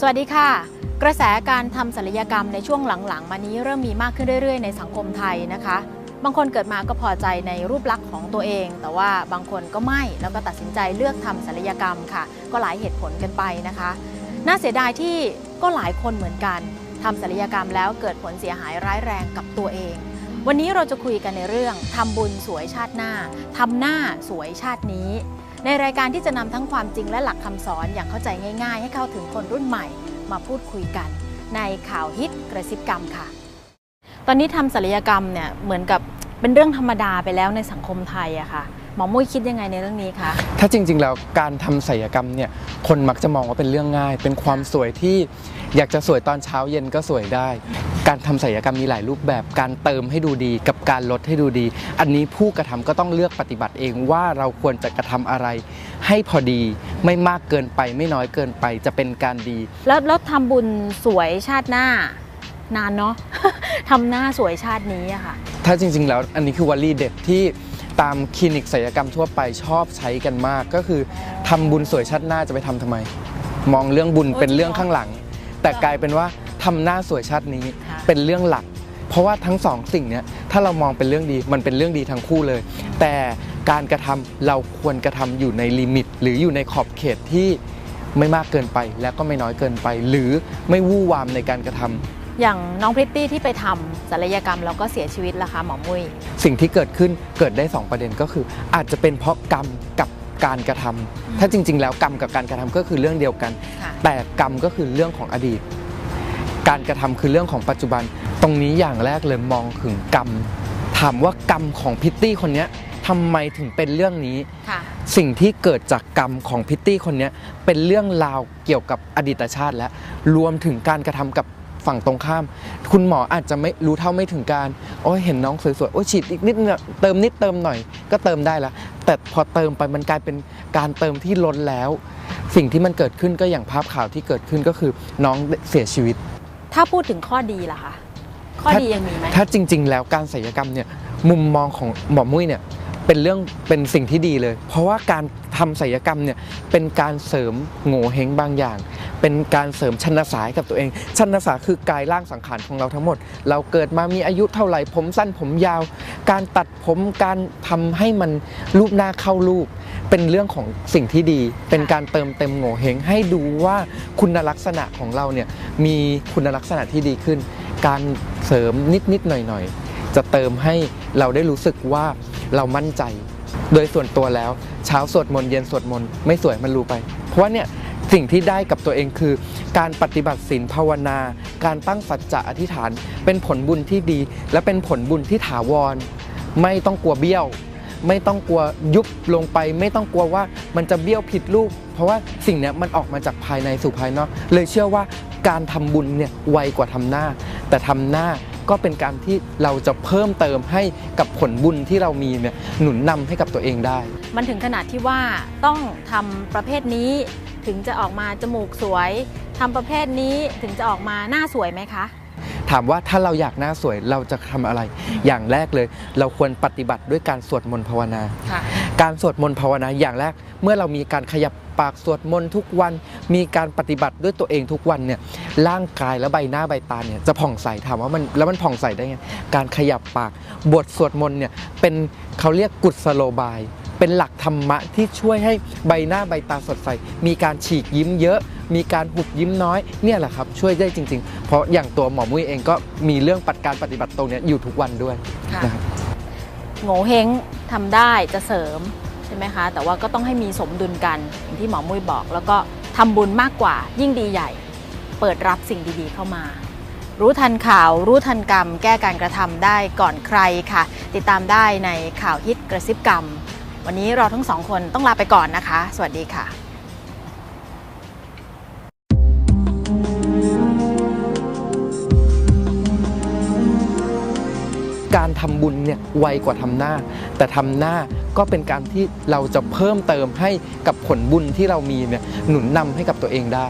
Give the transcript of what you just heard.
สวัสดีค่ะ กระแสการทำศัลยกรรมในช่วงหลังๆ มานี้เริ่มมีมากขึ้นเรื่อยๆ ในสังคมไทยนะคะ บางคนเกิดมาก็พอใจในรูปลักษณ์ของตัวเอง แต่ว่าบางคนก็ไม่แล้วก็ตัดสินใจเลือกทำศัลยกรรมค่ะ ก็หลายเหตุผลกันไปนะคะ น่าเสียดายที่ก็หลายคนเหมือนกันทำศัลยกรรมแล้วเกิดผลเสียหายร้ายแรงกับตัวเอง วันนี้เราจะคุยกันในเรื่องทำบุญสวยชาติหน้าทำหน้าสวยชาตินี้ ในรายการที่จะนำทั้งความจริงและหลักคำสอนอย่างเข้าใจง่าย ๆ ให้เข้าถึงคนรุ่นใหม่มาพูดคุยกัน ในข่าวฮิตกระซิบกรรมค่ะ ตอนนี้ทำศัลยกรรมเนี่ยเหมือนกับเป็นเรื่องธรรมดาไปแล้วในสังคมไทยอะค่ะหมอมุ้ยคิดยังไงในเรื่องนี้คะถ้าจริง ๆ แล้วการทำศัลยกรรมเนี่ยคนมักจะมองว่าเป็นเรื่องง่าย เป็นความสวยที่อยากจะสวยตอนเช้าเย็นก็สวยได้ การทำศัลยกรรมมีหลายรูปแบบ การเติมให้ดูดี กับการลดให้ดูดี อันนี้ผู้กระทำก็ต้องเลือกปฏิบัติเองว่าเราควรจะกระทำอะไร ให้พอดีไม่มากเกินไปไม่น้อยเกินไปจะเป็นการดี แล้วแล้วทำบุญสวยชาติหน้านานเนาะ ทำหน้าสวยชาตินี้อะค่ะ ถ้าจริง ๆ แล้วอันนี้คือวลีเด็ดที่ตามคลินิกศัลยกรรมทั่วไปชอบใช้กันมากก็คือทำบุญสวยชาติหน้าจะไปทำทำไม มองเรื่องบุญโอ้เป็นจริงเหรอเรื่องข้างหลัง แต่กลายเป็นว่าทำหน้าสวยชาตินี้ค่ะ เป็นเรื่องหลัก เพราะว่าทั้งสองสิ่งเนี้ยถ้าเรามองเป็นเรื่องดีมันเป็นเรื่องดีทั้งคู่เลย แต่การกระทำเราควรกระทำอยู่ในลิมิต หรืออยู่ในขอบเขตที่ไม่มากเกินไปและก็ไม่น้อยเกินไป หรือไม่วู่วามในการกระทำอย่างน้องพริตตี้ที่ไปทำศัลยกรรมแล้วก็เสียชีวิตล่ะคะหมอมุ้ยสิ่งที่เกิดขึ้นเกิดได้ 2 ประเด็นก็คือ อาจจะเป็นเพราะกรรมกับการกระทำถ้าจริง ๆ แล้วกรรมกับการกระทำก็คือเรื่องเดียวกันค่ะแต่กรรมก็คือเรื่องของอดีต การกระทำคือเรื่องของปัจจุบัน ตรงนี้อย่างแรกเลยมองถึงกรรม ถามว่ากรรมของพิตตี้คนเนี้ยทำไมถึงเป็นเรื่องนี้ค่ะสิ่งที่เกิดจากกรรมของพิตตี้คนเนี้ยเป็นเรื่องราวเกี่ยวกับอดีตชาติและรวมถึงการกระทำกับฝั่งตรงข้าม คุณหมออาจจะไม่รู้เท่าไม่ถึงการโอ้ยเห็นน้องสวยๆโอ้ยฉีดอีกนิดนึงอะเติมนิดเติมหน่อย ก็เติมได้ละแต่พอเติมไปมันกลายเป็นการเติมที่ล้นแล้ว สิ่งที่มันเกิดขึ้นก็อย่างภาพข่าวที่เกิดขึ้นก็คือน้องเสียชีวิต ถ้าพูดถึงข้อดีล่ะคะข้อดียังมีไหมถ้าจริง ๆ แล้วการศัลยกรรมเนี่ยมุมมองของหมอมุ้ยเนี่ยเป็นเรื่องเป็นสิ่งที่ดีเลย เพราะว่าการทำศัลยกรรมเนี่ยเป็นการเสริมโง่เฮงบางอย่าง เป็นการเสริมชนสายกับตัวเองชนสาคือกายร่างสังขารของเราทั้งหมด เราเกิดมามีอายุเท่าไหร่ผมสั้นผมยาว การตัดผมการทำให้มันรูปหน้าเข้ารูป เป็นเรื่องของสิ่งที่ดี เป็นการเติมเต็มโง่เฮงให้ดูว่าคุณลักษณะของเราเนี่ยมีคุณลักษณะที่ดีขึ้น การเสริมนิดๆหน่อยๆ จะเติมให้เราได้รู้สึกว่าเรามั่นใจ โดยส่วนตัวแล้วเช้าสวดมนต์เย็นสวดมนต์ไม่สวยมันรู้ไป เพราะว่าเนี่ยสิ่งที่ได้กับตัวเองคือ การปฏิบัติศีลภาวนา การตั้งสัจจะอธิษฐาน เป็นผลบุญที่ดี และเป็นผลบุญที่ถาวร ไม่ต้องกลัวเบี้ยว ไม่ต้องกลัวยุบลงไป ไม่ต้องกลัวว่ามันจะเบี้ยวผิดรูป เพราะว่าสิ่งนี้มันออกมาจากภายในสู่ภายนอก เลยเชื่อว่าการทำบุญเนี่ยไวกว่าทำหน้า แต่ทำหน้าก็เป็นการที่เราจะเพิ่มเติมให้กับผลบุญที่เรามีเนี่ยหนุนนำให้กับตัวเองได้ มันถึงขนาดที่ว่าต้องทำประเภทนี้ถึงจะออกมาจมูกสวยทำประเภทนี้ถึงจะออกมาหน้าสวยไหมคะ ถามว่าถ้าเราอยากหน้าสวยเราจะทำอะไร อย่างแรกเลย เราควรปฏิบัติด้วยการสวดมนต์ภาวนาค่ะการสวดมนต์ภาวนาอย่างแรก เมื่อเรามีการขยับปากสวดมนต์ทุกวัน มีการปฏิบัติด้วยตัวเองทุกวันเนี่ยร่างกายและใบหน้าใบตาเนี่ยจะผ่องใสถามว่ามันแล้วมันผ่องใสได้ไงการขยับปากบทสวดมนต์เนี่ยเป็นเขาเรียกกุศโลบาย เป็นหลักธรรมะที่ช่วยให้ใบหน้าใบตาสดใส มีการฉีกยิ้มเยอะ มีการหุบยิ้มน้อยเนี่ยแหละครับ ช่วยได้จริง ๆ เพราะอย่างตัวหมอมุ้ยเองก็มีเรื่องปัดการปฏิบัติตรงเนี้ยอยู่ทุกวันด้วยค่ะนะครับ โง่เฮงทำได้จะเสริมใช่ไหมคะ แต่ว่าก็ต้องให้มีสมดุลกันอย่างที่หมอมุ้ยบอก แล้วก็ทำบุญมากกว่ายิ่งดีใหญ่ เปิดรับสิ่งดีๆเข้ามา รู้ทันข่าวรู้ทันกรรม แก้การกระทำได้ก่อนใครค่ะ ติดตามได้ในข่าวฮิตกระซิบกรรม วันนี้เราทั้งสองคนต้องลาไปก่อนนะคะ สวัสดีค่ะการทำบุญเนี่ยไวกว่าทำหน้า แต่ทำหน้าก็เป็นการที่เราจะเพิ่มเติมให้กับผลบุญที่เรามีเนี่ยหนุนนำให้กับตัวเองได้